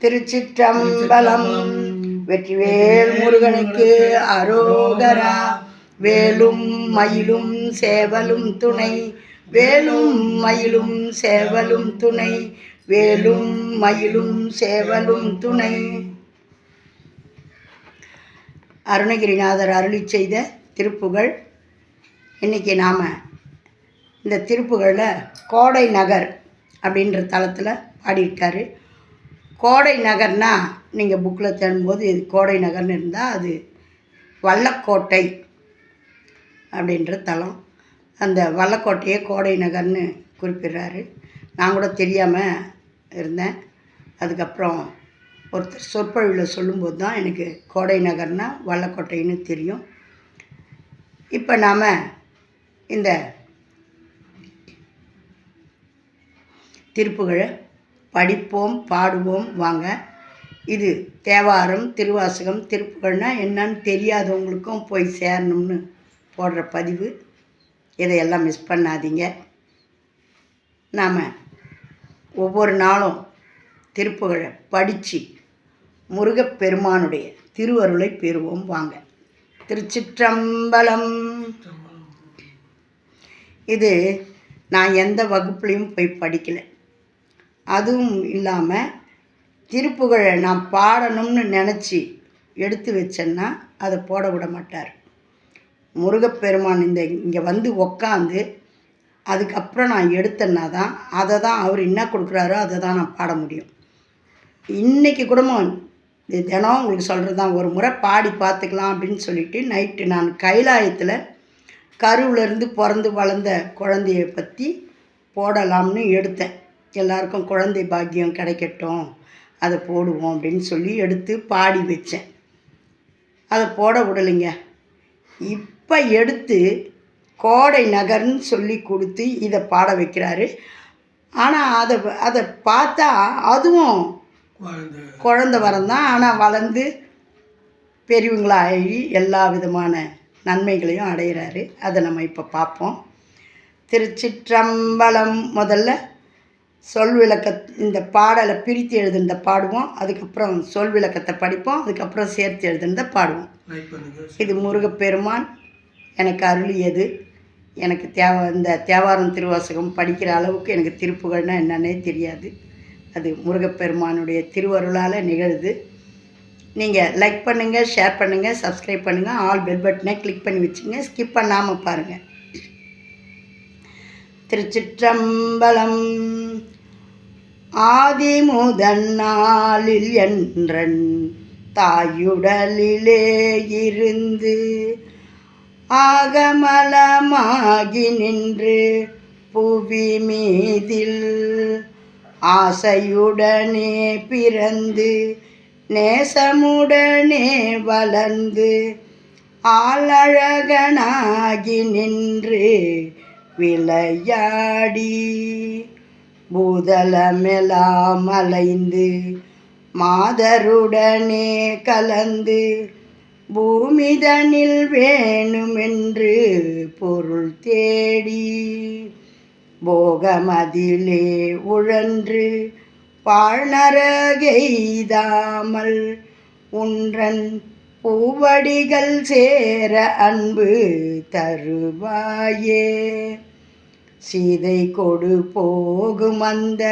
திருச்சிற்றம்பலம் வெற்றிவேல் முருகனுக்கு அரோகரா. வேலும் மயிலும் சேவலும் துணை. வேலும் மயிலும் சேவலும் துணை. வேலும் மயிலும் சேவலும் துணை. அருணகிரிநாதர் அருளி செய்த திருப்புகழ். இன்றைக்கி நாம் இந்த திருப்புகழில் கோடை நகர் அப்படின்ற தளத்தில் பாடியிருக்காரு. கோடை நகர்னா நீங்கள் புக்கில் தேடும்போது இது கோடை நகர்னு இருந்தால் அது வல்லக்கோட்டை அப்படின்ற தலம். அந்த வல்லக்கோட்டையை கோடை நகர்னு குறிப்பிடுறாரு. நான் கூட தெரியாமல் இருந்தேன். அதுக்கப்புறம் ஒருத்தர் சொற்பொழிவில் சொல்லும்போது தான் எனக்கு கோடை நகர்னா வல்லக்கோட்டைன்னு தெரியும். இப்போ நாம் இந்த திருப்புகழை படிப்போம் பாடுவோம் வாங்க. இது தேவாரம் திருவாசகம் திருப்புகழ்னா என்னன்னு தெரியாதவங்களுக்கும் போய் சேரணும்னு போடுற பதிவு. இதையெல்லாம் மிஸ் பண்ணாதீங்க. நாம் ஒவ்வொரு நாளும் திருப்புகழை படித்து முருகப்பெருமானுடைய திருவருளை பெறுவோம். வாங்க. திருச்சிற்றம்பலம். இது நான் எந்த வகுப்புலேயும் போய் படிக்கலை. அதுவும் இல்லாமல் திருப்புகழை நான் பாடணும்னு நினச்சி எடுத்து வச்சேன்னா அதை போட விட மாட்டார். முருகப்பெருமான் இந்த இங்கே வந்து உக்காந்து அதுக்கப்புறம் நான் எடுத்தேன்னா தான் அதை தான் அவர் என்ன கொடுக்குறாரோ அதை தான் நான் பாட முடியும். இன்றைக்கி கூடமும் தினம் உங்களுக்கு சொல்கிறது தான் ஒரு முறை பாடி பார்த்துக்கலாம் அப்படின்னு சொல்லிட்டு நைட்டு நான் கைலாயத்தில் கருவிலேருந்து பிறந்து வளர்ந்த குழந்தைய பற்றி போடலாம்னு எடுத்தேன். எல்லாருக்கும் குழந்தை பாக்கியம் கிடைக்கட்டும் அதை போடுவோம் அப்படின்னு சொல்லி எடுத்து பாடி வச்சேன். அதை போட விடலைங்க. இப்போ எடுத்து கோடை நகர்னு சொல்லி கொடுத்து இதை பாட வைக்கிறாரு. ஆனால் அதை அதை பார்த்தா அதுவும் குழந்தை. குழந்த வரம் தான். ஆனால் வளர்ந்து பெரியவங்களாகி எல்லா விதமான நன்மைகளையும் அடைகிறாரு அதை நம்ம இப்போ பார்ப்போம். திருச்சிற்றம்பலம் முதல்ல சொல் விளக்க இந்த பாடலை பிரித்து எழுதுனதை பாடுவோம். அதுக்கப்புறம் சொல் விளக்கத்தை படிப்போம். அதுக்கப்புறம் சேர்த்து எழுதுனதை பாடுவோம். இது முருகப்பெருமான். எனக்கு அருளியது. எனக்கு தேவ இந்த தேவாரம் திருவாசகம் படிக்கிற அளவுக்கு எனக்கு திருப்புகழ்னா என்னன்னே தெரியாது. அது முருகப்பெருமானுடைய திருவருளால் நிகழுது. நீங்கள் லைக் பண்ணுங்கள் ஷேர் பண்ணுங்கள் சப்ஸ்கிரைப் பண்ணுங்கள் ஆல் பெல் பட்டனை கிளிக் பண்ணி வச்சுங்க. ஸ்கிப் பண்ணாமல் பாருங்கள் திருச்சிற்றம்பலம் ஆதி நாளில் என்றன் தாயுடலிலே இருந்து ஆகமலமாகி நின்று புவி மீதில் ஆசையுடனே பிறந்து நேசமுடனே வளர்ந்து ஆளழகனாகி நின்று விளையாடி பூதலமெல்லாம் அலைந்து மாதருடனே கலந்து பூமிதனில் வேணுமென்று பொருள் தேடி போகமதிலே உழன்று பாழ்நரகெய்தாமல் உன்றன் பூவடிகள் சேர அன்பு தருவாயே. சீதை கொடு போகும் அந்த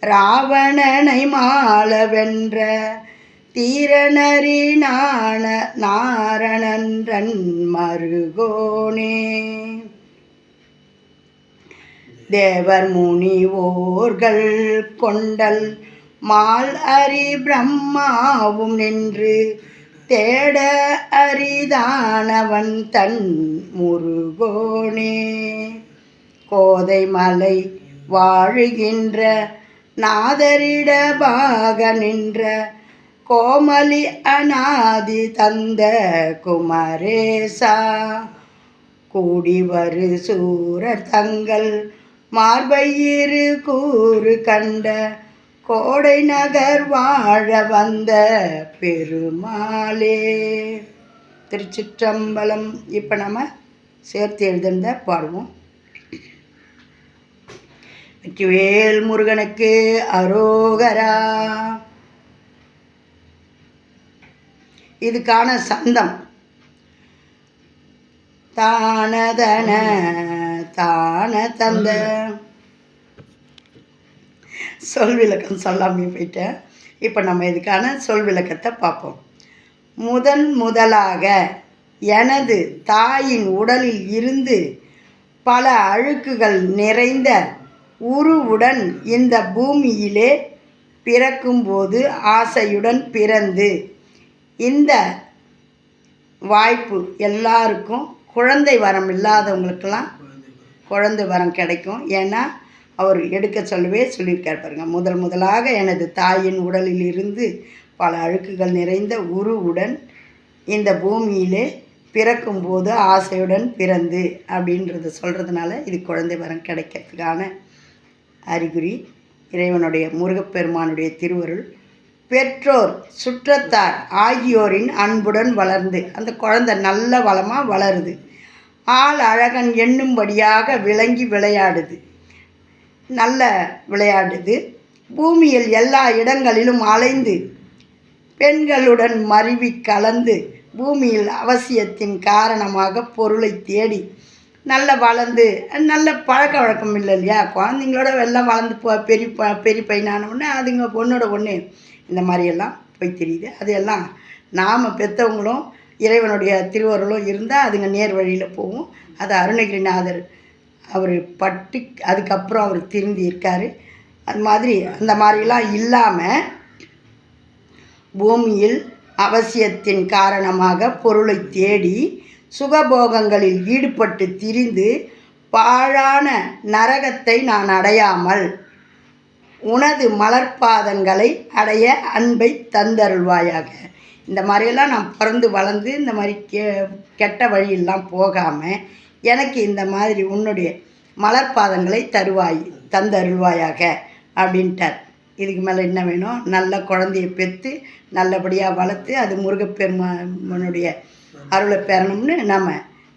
ராவணனை மாலவென்ற தீரனரி நாரணன்றன் மருகோனே. தேவர் முனிவோர்கள் கொண்டல் மால் அரி பிரம்மாவும் நின்று தேட அரிதானவன் தன் முருகோனே. போதை மலை வாழுகின்ற நாதரிடபாக நின்ற கோமலி அநாதி தந்த குமரேசா. கூடி வரு சூரர் தங்கள் மார்பையிரு கூறு கண்ட கோடை நகர் வாழ வந்த பெருமாளே. திருச்சிற்றம்பலம். இப்போ நம்ம சேர்த்து எழுதிருந்த பாடுவோம். வெற்றிவேல் முருகனுக்கு அரோகரா. இதுக்கான சந்தம். தானதன தான தந்த. சொல் விளக்கம் சொல்லாமே போயிட்டேன். இப்போ நம்ம இதுக்கான சொல் விளக்கத்தை பார்ப்போம். முதன் முதலாக எனது தாயின் உடலில் இருந்து பல அழுக்குகள் நிறைந்த உருவுடன் இந்த பூமியிலே பிறக்கும்போது ஆசையுடன் பிறந்து இந்த வாய்ப்பு எல்லாருக்கும் குழந்தை வரம் இல்லாதவங்களுக்கெல்லாம் குழந்தை வரம் கிடைக்கும். ஏன்னா அவர் எடுக்க சொல்லவே சொல்லியிருக்கார் பாருங்கள் முதல் முதலாக எனது தாயின் உடலில் இருந்து பல அழுக்குகள் நிறைந்த உருவுடன் இந்த பூமியிலே பிறக்கும்போது ஆசையுடன் பிறந்து அப்படின்றத சொல்கிறதுனால இது குழந்தை வரம் கிடைக்கிறதுக்கான அறிகுறி இறைவனுடைய முருகப்பெருமானுடைய திருவருள் பெற்றோர் சுற்றத்தார் ஆகியோரின் அன்புடன் வளர்ந்து அந்த குழந்தை நல்ல வளமாக வளருது. ஆள் அழகன் எண்ணும்படியாக விளங்கி விளையாடுது. நல்ல விளையாடுது. பூமியில் எல்லா இடங்களிலும் அலைந்து பெண்களுடன் மருவி கலந்து பூமியில் அவசியத்தின் காரணமாக பொருளை தேடி நல்ல வளர்ந்து நல்ல பழக்க வழக்கம் இல்லை இல்லையா? குழந்தைங்களோட எல்லாம் வளர்ந்து போ பெரிய ப பெரிய பையனானவுடனே அதுங்க பொண்ணோட ஒன்று இந்த மாதிரியெல்லாம் போய் தெரியுது. அது எல்லாம் நாம் பெற்றவங்களும் இறைவனுடைய திருவருளும் இருந்தால் அதுங்க நேர் வழியில் போகும். அது அருணகிரிநாதர் அவர் பட்டு அதுக்கப்புறம் அவர் திருந்தி இருக்கார். அது மாதிரி அந்த மாதிரிலாம் இல்லாமல் பூமியில் அவசியத்தின் காரணமாக பொருளை தேடி சுகபோகங்களில் ஈடுபட்டு திரிந்து பாழான நரகத்தை நான் அடையாமல் உனது மலர்பாதங்களை அடைய அன்பை தந்தருள்வாயாக. இந்த மாதிரியெல்லாம் நான் பிறந்து வளர்ந்து இந்த மாதிரி கெ கெட்ட வழியெல்லாம் போகாமல் எனக்கு இந்த மாதிரி உன்னுடைய மலர்பாதங்களை தருவாய் தந்தருள்வாயாக அப்படின்ட்டார். இதுக்கு மேலே என்ன வேணும்? நல்ல குழந்தைய பெற்று நல்லபடியாக வளர்த்து அது முருகப்பெருமானுடைய அருளை பெறணும்னு நம்ம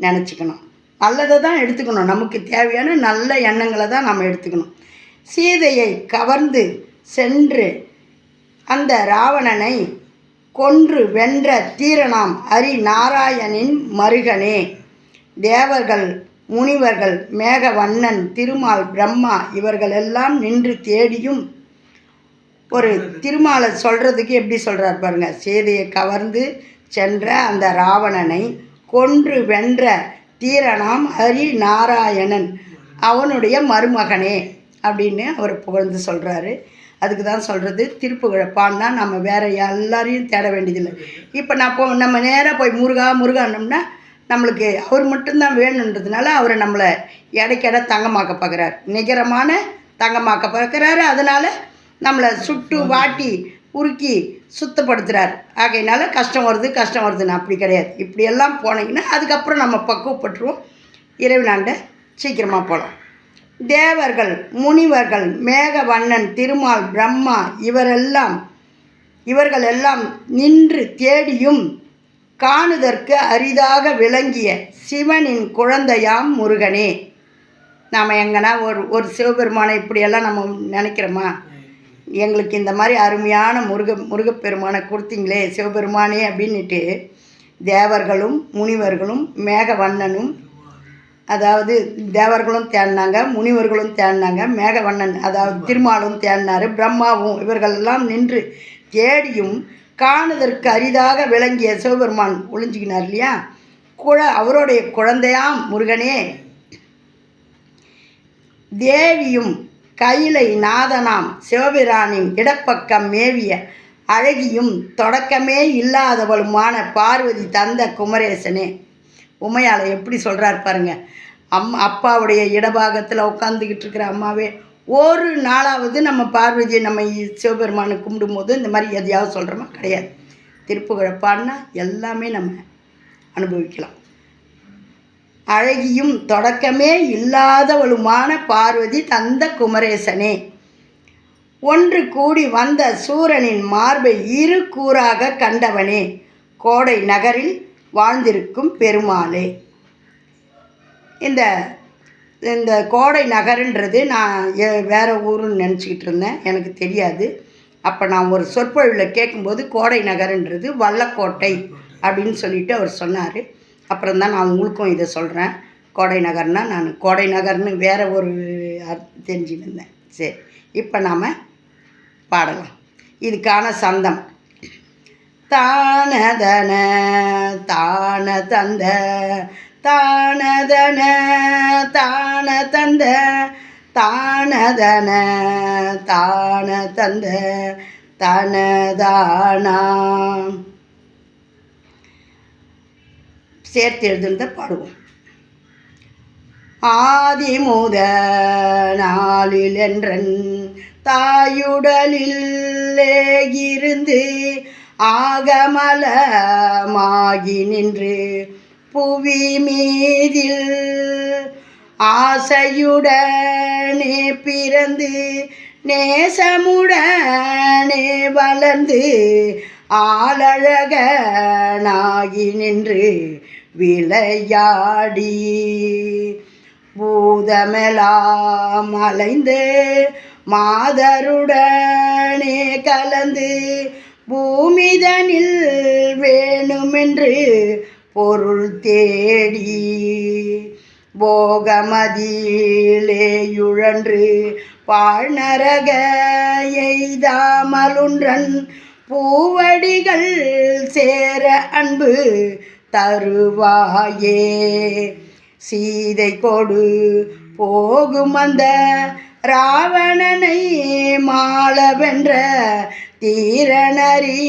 நினச்சிக்கணும். நல்லதை தான் எடுத்துக்கணும். நமக்கு தேவையான நல்ல எண்ணங்களை தான் நம்ம எடுத்துக்கணும். சீதையை கவர்ந்து சென்று அந்த ராவணனை கொன்று வென்ற தீரனாம் ஹரி நாராயணின் மருகனே. தேவர்கள் முனிவர்கள் மேகவண்ணன் திருமால் பிரம்மா இவர்களெல்லாம் நின்று தேடியும் ஒரு திருமாலை சொல்கிறதுக்கு எப்படி சொல்கிறார் பாருங்க. சீதையை கவர்ந்து சென்ற அந்த ராவணனை கொன்று வென்ற தீரனாம் ஹரி நாராயணன் அவனுடைய மருமகனே அப்படின்னு அவர் புகழ்ந்து சொல்கிறாரு அதுக்கு தான் சொல்கிறது திருப்புகழப்பான்னா நம்ம வேறு எல்லாரையும் தேட வேண்டியதில்லை. இப்போ நான் போ நம்ம நேராக போய் முருகா முருகானோம்னா நம்மளுக்கு அவர் மட்டும்தான் வேணுன்றதுனால அவரை நம்மளை இடைக்கிட தங்கமாக்க பார்க்குறாரு. நிகரமான தங்கமாக்க பார்க்குறாரு. அதனால் நம்மளை சுட்டு வாட்டி உருக்கி சுத்தப்படுத்துகிறார் ஆகையினால கஷ்டம் வருது கஷ்டம் வருதுன்னு அப்படி கிடையாது. இப்படியெல்லாம் போனீங்கன்னா அதுக்கப்புறம் நம்ம பக்குவப்பட்டுருவோம் இறைவனாண்ட சீக்கிரமாக போகலாம் தேவர்கள் முனிவர்கள் மேகவண்ணன் திருமால் பிரம்மா இவரெல்லாம் இவர்கள் எல்லாம் நின்று தேடியும் காணுதற்கு அரிதாக விளங்கிய சிவனின் குழந்தையாம் முருகனே. நாம் எங்கன்னா ஒரு ஒரு சிவபெருமானை இப்படியெல்லாம் நம்ம நினைக்கிறோமா? எங்களுக்கு இந்த மாதிரி அருமையான முருக முருகப்பெருமானை கொடுத்தீங்களே சிவபெருமானே அப்படின்னுட்டு தேவர்களும் முனிவர்களும் மேகவண்ணனும் அதாவது தேவர்களும் தேடினாங்க முனிவர்களும் தேடினாங்க மேகவண்ணன் அதாவது திருமாலும் தேடினார் பிரம்மாவும் இவர்களெல்லாம் நின்று தேடியும் காணுதற்கு அரிதாக விளங்கிய சிவபெருமான் ஒளிஞ்சுக்கினார் இல்லையா? குழ அவருடைய குழந்தையாம் முருகனே. தேவியும் கைலை நாதனாம் சிவபிரானின் இடப்பக்கம் மேவிய அழகியும் தொடக்கமே இல்லாதவளுமான பார்வதி தந்த குமரேசனே. உமையால் எப்படி சொல்கிறார் பாருங்க. அம் அப்பாவுடைய இடபாகத்தில் உட்காந்துக்கிட்டு இருக்கிற அம்மாவே ஒரு நாளாவது நம்ம பார்வதியை நம்ம சிவபெருமானை கும்பிடும்போது இந்த மாதிரி எதையாவது சொல்கிறோமா கிடையாது. திருப்புகழப்பான்னா எல்லாமே நம்ம அனுபவிக்கலாம். அழகியும் தொடக்கமே இல்லாதவளுமான பார்வதி தந்த குமரேசனே. ஒன்று கூடி வந்த சூரனின் மார்பை இரு கூறாக கண்டவனே. கோடை நகரில் வாழ்ந்திருக்கும் பெருமாளே. இந்த இந்த கோடை நகருன்றது நான் வேறு ஊருன்னு நினச்சிக்கிட்டு இருந்தேன். எனக்கு தெரியாது. அப்போ நான் ஒரு சொற்பொழிவில் கேட்கும்போது கோடை நகருன்றது வல்லக்கோட்டை அப்படின்னு சொல்லிட்டு அவர் சொன்னார். அப்புறம் தான் நான் உங்களுக்கும் இதை சொல்கிறேன் கோடை நகர்னால் நான் கோடை நகர்னு வேறு ஒரு தெரிஞ்சுன்னு இருந்தேன். சரி இப்போ நாம் பாடலாம். இதுக்கான சந்தம். தானதன தான தந்த தானதன தான தந்த தானதன தான தந்த தனதானா? சேர்த்து எழுதுனதை பாடுவோம். ஆதி முத நாளில் என்றன் தாயுடலிலே இருந்து ஆகமலமாகி நின்று புவி மீதில் ஆசையுடனே பிறந்து நேசமுடனே வளர்ந்து ஆளழகனாகி நின்று விளையாடி. பூதமெலாம் அலைந்து மாதருடனே கலந்து பூமிதனில் வேணுமென்று பொருள் தேடி போகமதியிலேயுழன்று பாழ்நரக எய்தாமலுன்றன் பூவடிகள் சேர அன்பு தருவாயே. சீதை கொடு போகும் அந்த ராவணனை மாளவென்ற தீரனரி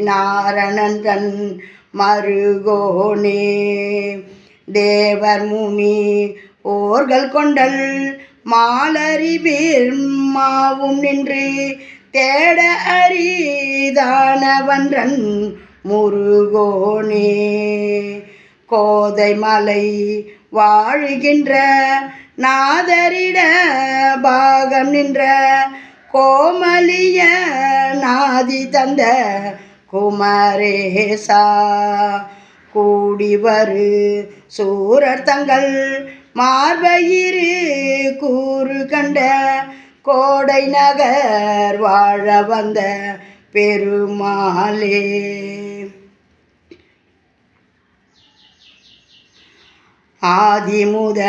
நாரணன் தன் மருகோனே. தேவர் முனி ஓர்கள் கொண்டல் மாலரி மாவும் நின்று தேட அரிதானவன்றன் முருகோனே. கோதை மலை வாழுகின்ற நாதரிட பாகம் நின்ற கோமலிய நாதி தந்த குமரேசா. கூடிவரு சூரர் தங்கள் மார்பயிறு கூறு கண்ட கோடை நகர் வாழ வந்த பெருமாளே. ஆதிமுத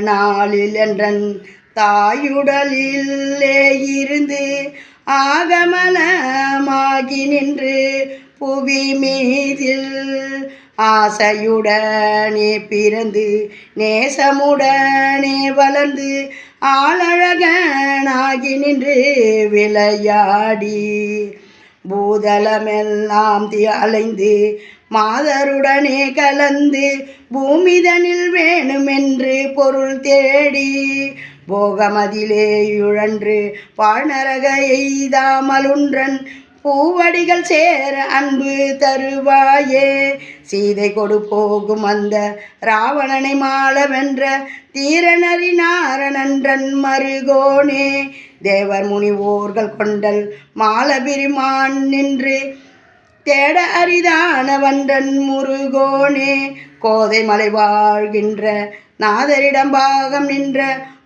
நாளில் என்றன் தாயுடலிலே இருந்து ஆகமலமாகி நின்று புவி மீதில் ஆசையுடனே பிறந்து நேசமுடனே வளர்ந்து ஆளழகனாகி நின்று விளையாடி பூதலமெல்லாம் தி அலைந்து மாதருடனே கலந்து பூமிதனில் வேணுமென்று பொருள் தேடி போகமதிலே யுழன்று பாழ்நரக எய்தாமலுன்றன் பூவடிகள் சேர அன்பு தருவாயே. சீதை கொடு போகும் அந்த ராவணனை மாலவென்ற தீரனரி நாரணன்றன் மருகோனே. தேவர் முனிவோர்கள் கொண்டல் மாலபிரிமான் நின்று தேட அரிதானவன்றன் முருகோனே கோதை மலை வாழ்கின்ற நாதரிடம் பாகம் நின்ற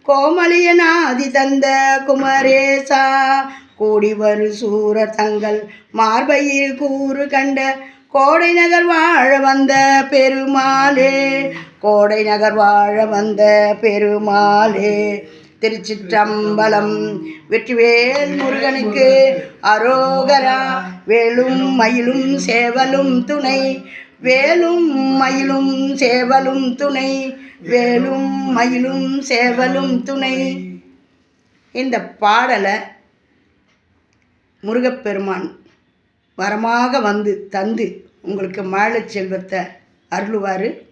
கோமலிய நாதி தந்த குமரேசா. கூடி வரு சூரர் தங்கள் மார்பையில் கூறு கண்ட கோடை நகர் வாழ வந்த பெருமாளே. கோடை நகர் வாழ வந்த பெருமாளே. திருச்சிற்றம்பலம். வெற்றிவேல் முருகனுக்கு அரோகரா. வேலும் மயிலும் சேவலும் துணை. வேலும் மயிலும் சேவலும் துணை. வேலும் மயிலும் சேவலும் துணை. இந்த பாடலை முருகப்பெருமான் வரமாக வந்து தந்து உங்களுக்கு மாழை செல்வத்தை அருளுவார்.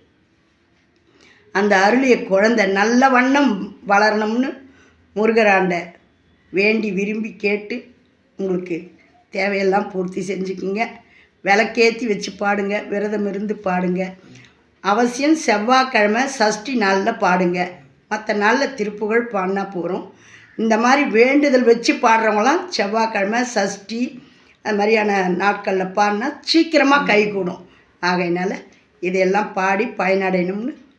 அந்த அருளிய குழந்தை நல்ல வண்ணம் வளரணும்னு முருகராண்ட வேண்டி விரும்பி கேட்டு உங்களுக்கு தேவையெல்லாம் பூர்த்தி செஞ்சுக்குங்க. விளக்கேற்றி வச்சு பாடுங்க விரதம் இருந்து பாடுங்க. அவசியம் செவ்வாய்க்கிழமை சஷ்டி நாளில் பாடுங்க. மற்ற நாளில் திருப்புகழ் பாடினா போகிறோம் இந்த மாதிரி வேண்டுதல் வச்சு பாடுறவங்களாம் செவ்வாய்க்கிழமை சஷ்டி அது மாதிரியான நாட்களில் பாடினா சீக்கிரமாக கைகூடும் ஆகையினால இதையெல்லாம் பாடி பயனடையணும்னு